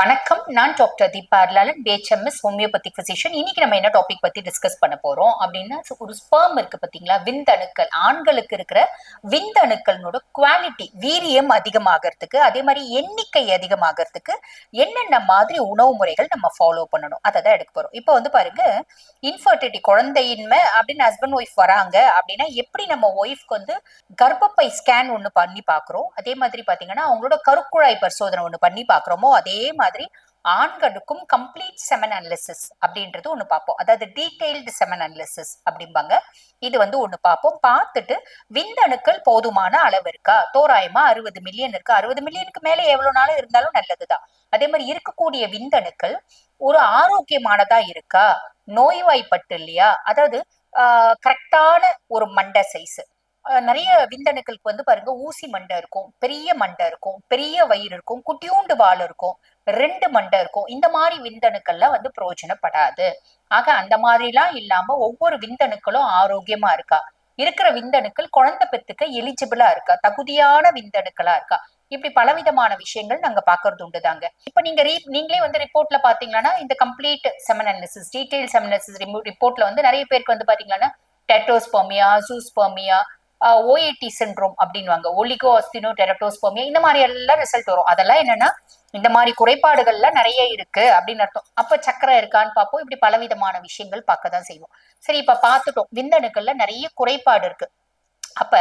வணக்கம். நான் doctor Deepa Arlalan BHMS homeopathy physician இன்னைக்கு நம்ம என்ன டாபிக் பத்தி டிஸ்கஸ் பண்ண போறோம் அப்படின்னா ஒரு ஸ்பேம் இருக்கு பாத்தீங்களா? விந்தணுக்கள். ஆண்களுக்கு இருக்கிற விந்தணுக்களோட குவாலிட்டி வீரியம் அதிகமாகறதுக்கு அதே மாதிரி எண்ணிக்கை அதிகமாகறதுக்கு என்னென்ன மாதிரி உணவு முறைகள் நம்ம ஃபாலோ பண்ணணும். அதை தான் எடுக்க போறோம். இப்போ வந்து பாருங்க இன்ஃபர்டிலிட்டி குழந்தையின்மை அப்படின்னு ஹஸ்பண்ட் ஒய்ஃப் வராங்க அப்படின்னா எப்படி நம்ம ஒய்ஃப்க்கு வந்து கர்ப்பப்பை ஸ்கேன் ஒன்று பண்ணி பார்க்குறோம் அதே மாதிரி பார்த்தீங்கன்னா அவங்களோட கருக்குழாய் பரிசோதனை ஒன்று பண்ணி பார்க்குறோமோ அதே மாதிரி ஆண்களுக்கும் கம்ப்ளீட் செமன் அனாலிசிஸ் அப்படின்றது ஒன்று பார்ப்போம். அதாவது டீடைல்டு செமன் அனாலிசிஸ் அப்படிம்பாங்க. இது வந்து ஒன்று பார்ப்போம். பார்த்துட்டு விந்தணுக்கள் போதுமான அளவு இருக்கா? தோராயமா அறுபது மில்லியன் இருக்கு? அறுபது மில்லியனுக்கு மேலே எவ்வளவு நாளும் இருந்தாலும் நல்லதுதான். அதே மாதிரி இருக்கக்கூடிய விந்தணுக்கள் ஒரு ஆரோக்கியமானதா இருக்கா? நோய்வாய்ப்பட்டு இல்லையா? அதாவது கரெக்டான ஒரு மண்டை சைஸ் நிறைய விந்தணுக்களுக்கு வந்து பாருங்க ஊசி மண்டை இருக்கும் பெரிய மண்டை இருக்கும் பெரிய வயிறு இருக்கும் குட்டியூண்டு வால் இருக்கும் ரெண்டு மண்டை இருக்கும். இந்த மாதிரி விந்தணுக்கள்லாம் வந்து பிரயோஜனப்படாது. ஆக அந்த மாதிரிலாம் இல்லாம ஒவ்வொரு விந்தணுக்களும் ஆரோக்கியமா இருக்கா? இருக்கிற விந்தணுக்கள் குழந்தை பெத்துக்க எலிஜிபிளா இருக்கா? தகுதியான விந்தணுக்களா இருக்கா? இப்படி பலவிதமான விஷயங்கள் நாங்க பாக்குறது உண்டுதாங்க இப்ப நீங்க ரீ நீங்களே வந்து ரிப்போர்ட்ல பாத்தீங்கன்னா இந்த கம்ப்ளீட் செமனலிசிஸ் டீடைல் செமனலிசிஸ் ரிப்போர்ட்ல வந்து நிறைய பேருக்கு வந்து பாத்தீங்கன்னா டெட்டோஸ்பர்மியா ஜூஸ்பர்மியா ஓஏடி சின்ட்ரோம் அப்படின்வாங்க ஒலிகோ அஸ்தினோ டெரட்டோஸ்போமியா இந்த மாதிரி எல்லாம் ரிசல்ட் வரும். அதெல்லாம் என்னன்னா இந்த மாதிரி குறைபாடுகள்லாம் நிறைய இருக்கு அப்படின்னு அர்த்தம். அப்ப சக்கரை இருக்கான்னு பார்ப்போம். இப்படி பலவிதமான விஷயங்கள் பார்க்க தான் செய்வோம். சரி இப்ப பார்த்துட்டோம். விந்தணுக்கள்ல நிறைய குறைபாடு இருக்கு. அப்ப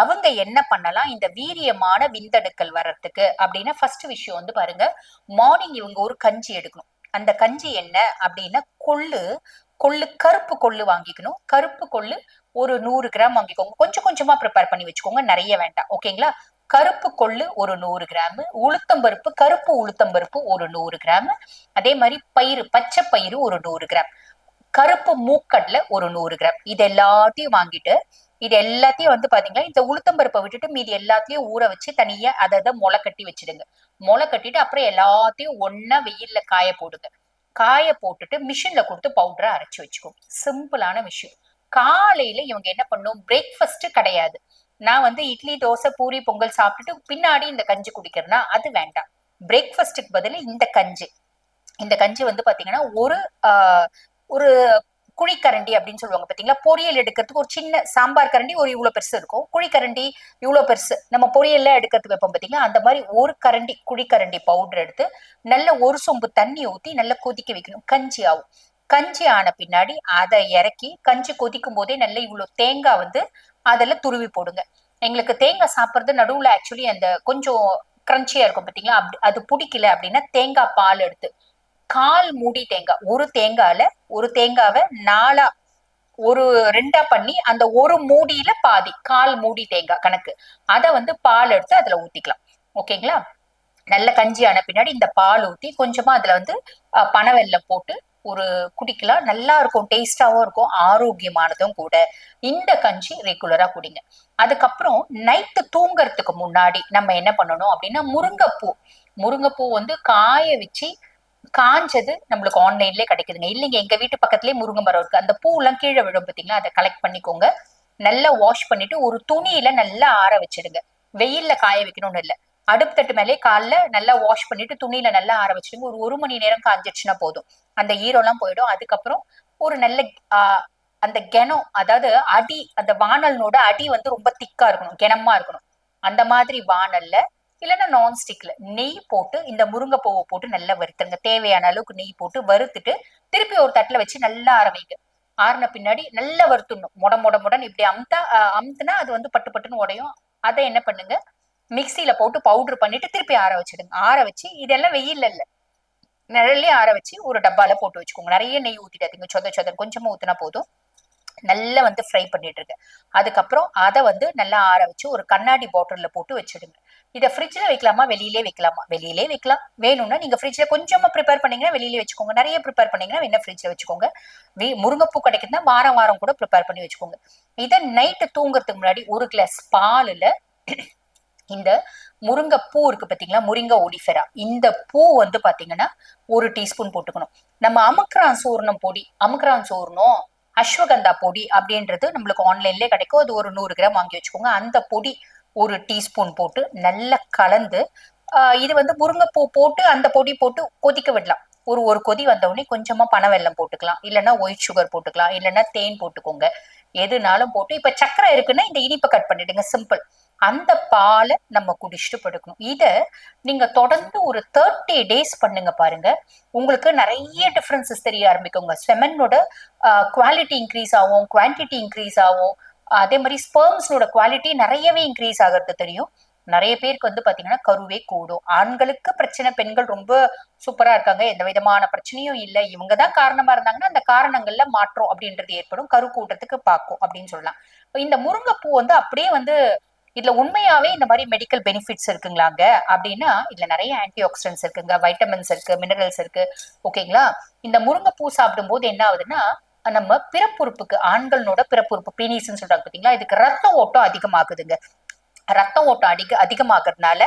அவங்க என்ன பண்ணலாம்? இந்த வீரியமான விந்தணுக்கள் வர்றதுக்கு அப்படின்னா ஃபர்ஸ்ட் விஷயம் வந்து பாருங்க மார்னிங் இவங்க ஒரு கஞ்சி எடுக்கணும். அந்த கஞ்சி என்ன அப்படின்னா கொள்ளு கொள்ளு கருப்பு கொள்ளு வாங்கிக்கணும். கருப்பு கொள்ளு ஒரு நூறு கிராம் வாங்கிக்கோங்க. கொஞ்சம் கொஞ்சமா ப்ரிப்பேர் பண்ணி வச்சுக்கோங்க. நிறைய வேண்டாம். ஓகேங்களா கருப்பு கொள்ளு ஒரு நூறு கிராம். உளுத்தம்பருப்பு கருப்பு உளுத்தம்பருப்பு ஒரு நூறு கிராம். அதே மாதிரி பயிறு பச்சை பயிறு ஒரு நூறு கிராம். கருப்பு மூக்கடல ஒரு நூறு கிராம். இது எல்லாத்தையும் வாங்கிட்டு இது எல்லாத்தையும் வந்து பாத்தீங்கன்னா இந்த உளுத்தம்பருப்பை விட்டுட்டு மீதி எல்லாத்தையும் ஊற வச்சு தனியா அதை அதை முளை கட்டி வச்சிடுங்க. முளை கட்டிட்டு அப்புறம் எல்லாத்தையும் ஒன்னா வெயில்ல காய போடுங்க. காய போட்டுட்டு மிஷின்ல கொடுத்து பவுடரை அரைச்சு வச்சுக்கோங்க. சிம்பிளான விஷயம். காலையில இவங்க என்ன பண்ணும்? பிரேக்ஃபாஸ்ட் கிடையாது. நான் வந்து இட்லி தோசை பூரி பொங்கல் சாப்பிட்டுட்டு பின்னாடி இந்த கஞ்சி குடிக்கிறேன்னா அது வேண்டாம். பிரேக்ஃபாஸ்ட்டுக்கு பதில் இந்த கஞ்சி. இந்த கஞ்சி வந்து பாத்தீங்கன்னா ஒரு ஒரு குழிக்கரண்டி அப்படின்னு சொல்லுவாங்க பாத்தீங்களா? பொரியல் எடுக்கிறதுக்கு ஒரு சின்ன சாம்பார் கரண்டி ஒரு இவ்வளவு பெருசு இருக்கும். குழிக்கரண்டி இவ்வளவு பெருசு. நம்ம பொரியல்ல எடுக்கிறதுக்கு வைப்போம் பாத்தீங்களா? அந்த மாதிரி ஒரு கரண்டி குழிக்கரண்டி பவுடர் எடுத்து நல்ல ஒரு சொம்பு தண்ணி ஊத்தி நல்லா கொதிக்க வைக்கணும். கஞ்சி ஆகும். கஞ்சி ஆன பின்னாடி அதை இறக்கி கஞ்சி கொதிக்கும் போதே நல்ல இவ்வளவு தேங்காய் வந்து அதில் துருவி போடுங்க. எங்களுக்கு தேங்காய் சாப்பிட்றது நடுவுல ஆக்சுவலி அந்த கொஞ்சம் கிரன்ச்சியா இருக்கும் பார்த்தீங்களா அப்படி அது பிடிக்கல அப்படின்னா தேங்காய் பால் எடுத்து கால் மூடி தேங்காய் ஒரு தேங்காயில ஒரு தேங்காவை நாலா ஒரு ரெண்டா பண்ணி அந்த ஒரு மூடியில பாதி கால் மூடி தேங்காய் கணக்கு. அதை வந்து பால் எடுத்து அதுல ஊத்திக்கலாம். ஓகேங்களா? நல்ல கஞ்சி ஆன பின்னாடி இந்த பால் ஊத்தி கொஞ்சமா அதுல வந்து பனவெல்லம் போட்டு ஒரு குடிக்கலாம். நல்லா இருக்கும் டேஸ்டாவும் இருக்கும் ஆரோக்கியமானதும் கூட. இந்த கஞ்சி ரெகுலரா குடிங்க. அதுக்கப்புறம் நைட்டு தூங்குறதுக்கு முன்னாடி நம்ம என்ன பண்ணணும் அப்படின்னா முருங்கைப்பூ. முருங்கைப்பூ வந்து காய வச்சு காஞ்சது நம்மளுக்கு ஆன்லைன்லயே கிடைக்குதுங்க. இல்லைங்க எங்க வீட்டு பக்கத்துலயே முருங்கை மரம் இருக்கு. அந்த பூ எல்லாம் கீழே விடும் பார்த்தீங்களா அதை கலெக்ட் பண்ணிக்கோங்க. நல்லா வாஷ் பண்ணிட்டு ஒரு துணியில நல்லா ஆற வச்சிடுங்க. வெயில்ல காய வைக்கணும்னு இல்லை. அடுப்பு தட்டு மேலே காலைல நல்லா வாஷ் பண்ணிட்டு துணியில நல்லா ஆரம்பிச்சிடுங்க ஒரு ஒரு மணி நேரம் காஞ்சிச்சுன்னா போதும். அந்த ஈரோலாம் போயிடும். அதுக்கப்புறம் ஒரு நல்ல ஆஹ் அந்த கெனம் அதாவது அடி அந்த வானல்னோட அடி வந்து ரொம்ப திக்கா இருக்கணும். கெனமா இருக்கணும். அந்த மாதிரி வானல்ல இல்லைன்னா நான்ஸ்டிக்ல நெய் போட்டு இந்த முருங்கைப்பூவை போட்டு நல்லா வறுத்துருங்க தேவையான அளவுக்கு நெய் போட்டு வறுத்துட்டு திருப்பி ஒரு தட்டுல வச்சு நல்லா ஆரம்பிங்க ஆறின பின்னாடி நல்லா வறுத்துடணும். முட முட முடன்னு இப்படி அமுத்தா அமுத்துனா அது வந்து பட்டு பட்டுன்னு உடையும். அதை என்ன பண்ணுங்க மிக்சியில போட்டு பவுடர் பண்ணிட்டு திருப்பி ஆற வச்சிடுங்க. ஆற வச்சு இதெல்லாம் வெயில் இல்லை. நிழல்லே ஆற வச்சு ஒரு டப்பால போட்டு வச்சுக்கோங்க. நிறைய நெய் ஊத்திட்டாதீங்க சொத சொத கொஞ்சமா ஊத்துனா போதும். நல்லா வந்து ஃப்ரை பண்ணிட்டு இருக்கு அதுக்கப்புறம் அதை வந்து நல்லா ஆற வச்சு ஒரு கண்ணாடி பாட்டில்ல போட்டு வச்சிடுங்க. இதை ஃப்ரிட்ஜில் வைக்கலாமா? வெளியிலே வைக்கலாமா? வெளியிலே வைக்கலாம். வேணும்னா நீங்க ஃப்ரிட்ஜில் கொஞ்சமா ப்ரிப்பேர் பண்ணீங்கன்னா வெளியிலே வச்சுக்கோங்க. நிறைய ப்ரிப்பேர் பண்ணீங்கன்னா என்ன ஃப்ரிட்ஜில் வச்சுக்கோங்க. வீ முருங்கைப்பூ கிடைக்குதுன்னா வாரம் வாரம் கூட ப்ரிப்பேர் பண்ணி வச்சுக்கோங்க. இதை நைட்டு தூங்குறதுக்கு முன்னாடி ஒரு கிளாஸ் பாலில் இந்த முருங்கை பூ இருக்கு பாத்தீங்களா? முருங்கை ஒலிஃபெரா. இந்த பூ வந்து பாத்தீங்கன்னா ஒரு டீஸ்பூன் போட்டுக்கணும். நம்ம அமுக்ரான் சூர்ணம் பொடி அமுக்ரான் சூர்ணம் அஸ்வகந்தா பொடி அப்படின்றது நம்மளுக்கு ஆன்லைன்லயே கிடைக்கும். அது ஒரு நூறு கிராம் வாங்கி வச்சுக்கோங்க. அந்த பொடி ஒரு டீஸ்பூன் போட்டு நல்லா கலந்து ஆஹ் இது வந்து முருங்கைப்பூ போட்டு அந்த பொடி போட்டு கொதிக்க விடலாம். ஒரு ஒரு கொதி வந்த உடனே கொஞ்சமா பனை வெல்லம் போட்டுக்கலாம். இல்லைன்னா ஒயிட் சுகர் போட்டுக்கலாம். இல்லைன்னா தேன் போட்டுக்கோங்க. எதுனாலும் போட்டு இப்ப சக்கரை இருக்குன்னா இந்த இனிப்பை கட் பண்ணிடுங்க. சிம்பிள் அந்த பாலை நம்ம குடிச்சிட்டு படுக்கணும். இத நீங்க தொடர்ந்து ஒரு தேர்ட்டி டேஸ் பண்ணுங்க பாருங்க. உங்களுக்கு நிறைய டிஃப்ரென்சஸ் தெரிய ஆரம்பிக்குங்க. செமனோட குவாலிட்டி இன்க்ரீஸ் ஆகும் குவான்டிட்டி இன்க்ரீஸ் ஆகும். அதே மாதிரி ஸ்பெர்ம்ஸோட குவாலிட்டி நிறையவே இன்க்ரீஸ் ஆகிறது தெரியும். நிறைய பேருக்கு வந்து பாத்தீங்கன்னா கருவே கூடும். ஆண்களுக்கு பிரச்சனை பெண்கள் ரொம்ப சூப்பரா இருக்காங்க. எந்த விதமான பிரச்சனையும் இல்லை. இவங்க தான் காரணமா இருந்தாங்கன்னா அந்த காரணங்கள்ல மாற்றம் அப்படின்றது ஏற்படும். கரு கூட்டத்துக்கு பார்க்கும் அப்படின்னு சொல்லலாம். இந்த முருங்கைப்பூ வந்து அப்படியே வந்து இதுல உண்மையாவே இந்த மாதிரி மெடிக்கல் பெனிஃபிட்ஸ் இருக்குங்களாங்க? அப்படின்னா இதுல நிறைய ஆன்டி ஆக்சிடென்ட்ஸ் இருக்குங்க வைட்டமின்ஸ் இருக்கு மினரல்ஸ் இருக்கு. ஓகேங்களா இந்த முருங்கைப்பூ சாப்பிடும் போது என்ன ஆகுதுன்னா நம்ம பிறப்புறுப்புக்கு ஆண்களோட பிறப்புறுப்பு பீனிஸ்ன்னு சொல்றாங்க பாத்தீங்களா? இதுக்கு ரத்த ஓட்டம் அதிகமாகுதுங்க. ரத்த ஓட்டம் அதிக அதிகமாகறதுனால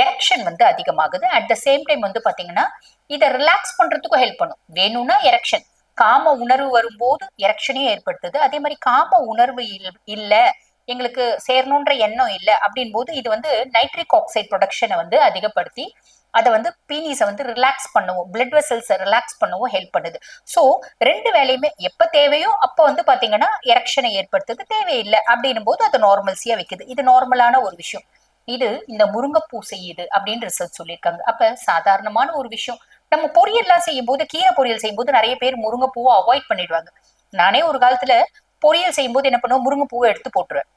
எரக்ஷன் வந்து அதிகமாகுது. அட் த சேம் டைம் வந்து பாத்தீங்கன்னா இதை ரிலாக்ஸ் பண்றதுக்கும் ஹெல்ப் பண்ணும். வேணும்னா எரக்ஷன் காம உணர்வு வரும்போது எரக்ஷனையும் ஏற்படுத்துது. அதே மாதிரி காம உணர்வு இல்ல எங்களுக்கு சேரணுன்ற எண்ணம் இல்லை அப்படின் போது இது வந்து நைட்ரிக் ஆக்சைடு ப்ரொடக்ஷனை வந்து அதிகப்படுத்தி அதை வந்து பீனிஸை வந்து ரிலாக்ஸ் பண்ணவும். பிளட் வெசல்ஸை ரிலாக்ஸ் பண்ணவும் ஹெல்ப் பண்ணுது. ஸோ ரெண்டு வேலையுமே எப்போ தேவையோ அப்போ வந்து பார்த்தீங்கன்னா எரக்ஷனை ஏற்படுத்துறது தேவையில்லை அப்படின்னும் போது அது நார்மல்ஸியாக வைக்குது. இது நார்மலான ஒரு விஷயம். இது இந்த முருங்கைப்பூ செய்யுது அப்படின்னு ரிசர்ச் சொல்லியிருக்காங்க. அப்போ சாதாரணமான ஒரு விஷயம். நம்ம பொரியல்லாம் செய்யும் போது கீரை பொரியல் செய்யும் போது நிறைய பேர் முருங்கைப்பூவை அவாய்ட் பண்ணிடுவாங்க. நானே ஒரு காலத்துல பொரியல் செய்யும் போது என்ன பண்ணுவோம் முருங்கைப்பூவை எடுத்து போட்டுருவேன்.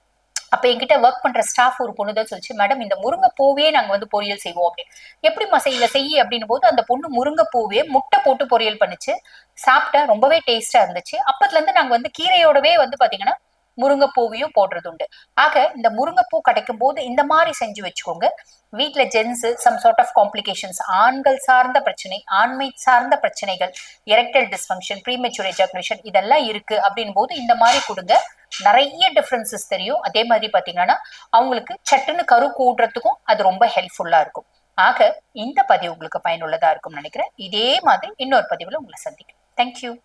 அப்ப என்கிட்ட ஒர்க் பண்ற ஸ்டாஃப் ஒரு பொண்ணு தான் சொல்லிச்சு மேடம் இந்த முருங்கைப்பூவே நாங்க வந்து பொரியல் செய்வோம் அப்படின்னு. எப்படிம்மா செய்யல செய்ய அப்படின்னும் போது அந்த பொண்ணு முருங்கைப்பூவே முட்டை போட்டு பொரியல் பண்ணுச்சு. சாப்பிட்டேன் ரொம்பவே டேஸ்டா இருந்துச்சு. அப்பத்துல இருந்து நாங்க வந்து கீரையோடவே வந்து பாத்தீங்கன்னா முருங்கைப்பூவையும் போடுறது உண்டு. ஆக இந்த முருங்கைப்பூ கிடைக்கும் போது இந்த மாதிரி செஞ்சு வச்சுக்கோங்க. வீட்டுல gents some sort of complications ஆண்கள் சார்ந்த பிரச்சனை ஆண்மை சார்ந்த பிரச்சனைகள் எரெக்டல் டிஸ்ஃபங்க்ஷன் ப்ரீமெச்சூர் எஜாகுலேஷன் இதெல்லாம் இருக்கு. அப்படின் போது இந்த மாதிரி கொடுங்க. நிறைய டிஃப்ரென்சஸ் தெரியும். அதே மாதிரி பாத்தீங்கன்னா அவங்களுக்கு சட்டுன்னு கரு கூடுறதுக்கும் அது ரொம்ப ஹெல்ப்ஃபுல்லா இருக்கும். ஆக இந்த பதிவு உங்களுக்கு பயனுள்ளதா இருக்கும்னு நினைக்கிறேன். இதே மாதிரி இன்னொரு பதிவுல உங்களை சந்திக்கிறேன். தேங்க்யூ